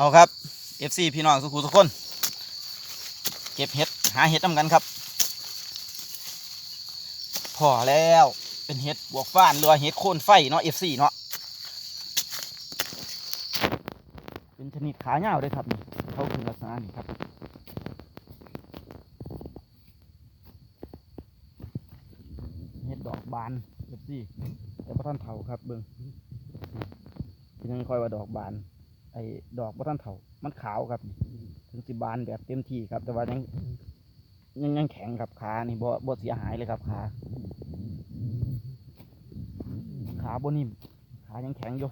เอาครับ FC พี่น้องสุขุทุกคน เก็บเห็ดหาเห็ดนำกันครับ พอแล้วเป็นเห็ดบวกฟ้านเรือเห็ดโคนไฟเนาะ FC เนาะเป็นชนิดขาเงาเลยครับเขาคือลักษณะนี้ครับเห็ดดอกบาน FC แต่พระท่านเถาครับเบิ้งเป็นยังคอยว่าดอกบาน อ้ดอกพระท่านเถามันขาวครับ ถึงสิบานแบบเต็มที่ครับ แต่ว่ายังยังยังแข็งครับขานี่บ่บ่เสียหายเลยครับขาขาบ่นิ่มขายังแข็งอยู่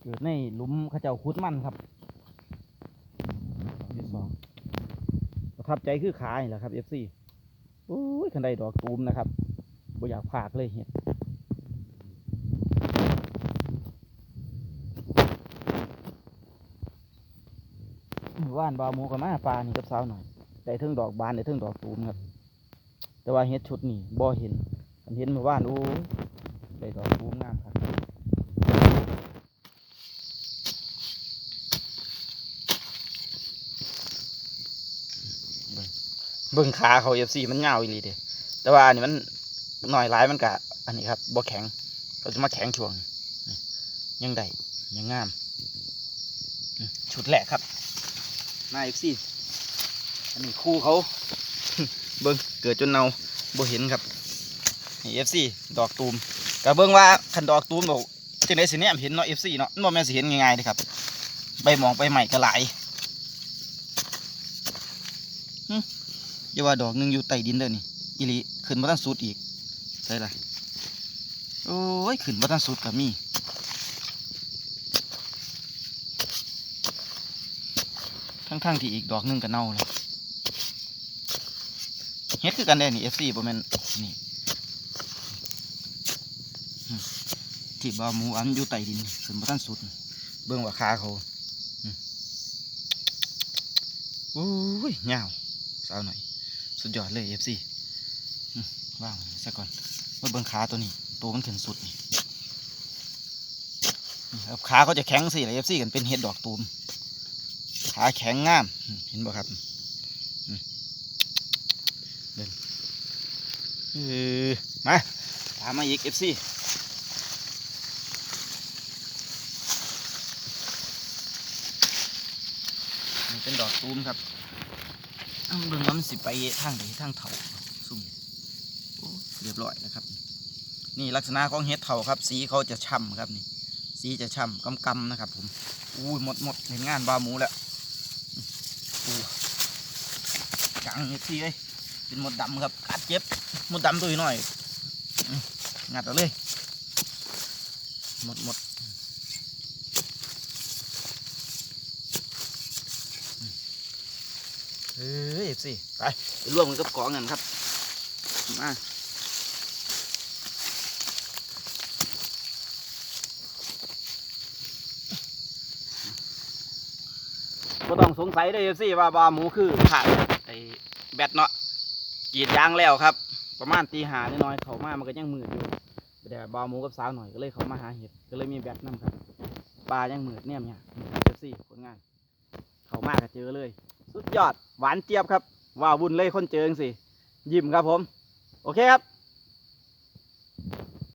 เกิดในหลุมข้าเจ้าคุดมันครับที่สองประทับใจคือขานี่แหละครับ FC โอ้ยคันใดดอกตูมนะครับ บ่อยากพากเลยเห็ดหมู่บ้านบาวหมูกับมาปลานี่กับสาวหน่อยได้เทิงดอกบานได้เทิงดอกตูมครับ แต่ว่าเฮ็ดชุดนี่บ่เห็นอันเห็นหมู่บ้านโอ้ได้ดอกตูมงามครับเบิ่งเบิ่งขาเขา FC มันยาอีหลีเด้แต่ว่าอันนี้มัน หน่อยหลายมันกะอันนี้ครับบ่แข็งเขาจะมาแข็งช่วงยังได้ยังงาม ชุดแรกครับนายเอฟซีอันนี้คู่เขา เบิ้งเกิดจนเนาบ่เห็นครับนี่เอฟซีดอกตูมก็เบิ้งว่าคันดอกตูมบอกจังไดสิเนี่ยเห็นเนาะเอฟซีเนาะมันแม่นสิเห็นง่ายๆเด้ครับใบหมองใบใหม่ก็หลายหึอย่าว่าดอกหนึงอยู่ใต้ดินเด้อนี่อีลีขึ้นมาตั้งสุดอีก ใช่ละโอ้ยขึ้นมาตั้งสุดก็มีทั้งๆที่อีกดอกหนึงก็เน่าแล้วเฮ็ดคือกันได้นี่ FC บ่แม่นนี่ที่บ่าวหมูอันอยู่ใต้ดินขึ้นบ่ทันสุด เบิ่งว่าขาเขาอืมโอ้ยยาวสาวหน่อย สุดยอดเลย FC อืม ว่างซะก่อนมาเบิ่งขาตัวนี้ ตัวมันขึ้นสุดนี่ครับขาเขาจะแข็งสิเลย FC กันเป็นเฮ็ดดอกตูม ขาแข็งงาม เห็นบ่ครับเดินเออมาตามมาอีกเอฟซีนี่เป็นดอกตูมครับเอาเบิ่งว่ามันสิไปทางไหนทางเถาซุ่ม เรียบร้อยนะครับ นี่ลักษณะของเห็ดเถาครับ สีเขาจะช่ำครับนี่ สีจะช่ำกำๆนะครับ ผมอู้หมดหมดเห็นงานบาหมูแล้วปูจังเอฟซีเอ้ยเป็นหมดดำครับกัดเจ็บหมดดำตัวหน่อยงัดเอาเลยหมดหมดเฮ้ยเอฟซีไปไปร่วมกันกับกองกันครับมาก็ต้อง สงสัยเลยเอฟซีว่าบาหมูคือขาดไอ้แบตเนาะกรีดยางแล้วครับ ประมาณตีหาน้อยเขามามันก็ยังมืดอยู่แต่บาหมูกับสาวหน่อยก็เลยเขามาหาเห็ดก็เลยมีแบตนํครับปลายังมืดเนี่ยเนี่ยเอฟซีผลงานเขามากก็เจอเลย สุดยอดหวานเจี๊ยบครับว่าวุ่นเลยคนเจอจังสิยิ้มครับผม โอเคครับ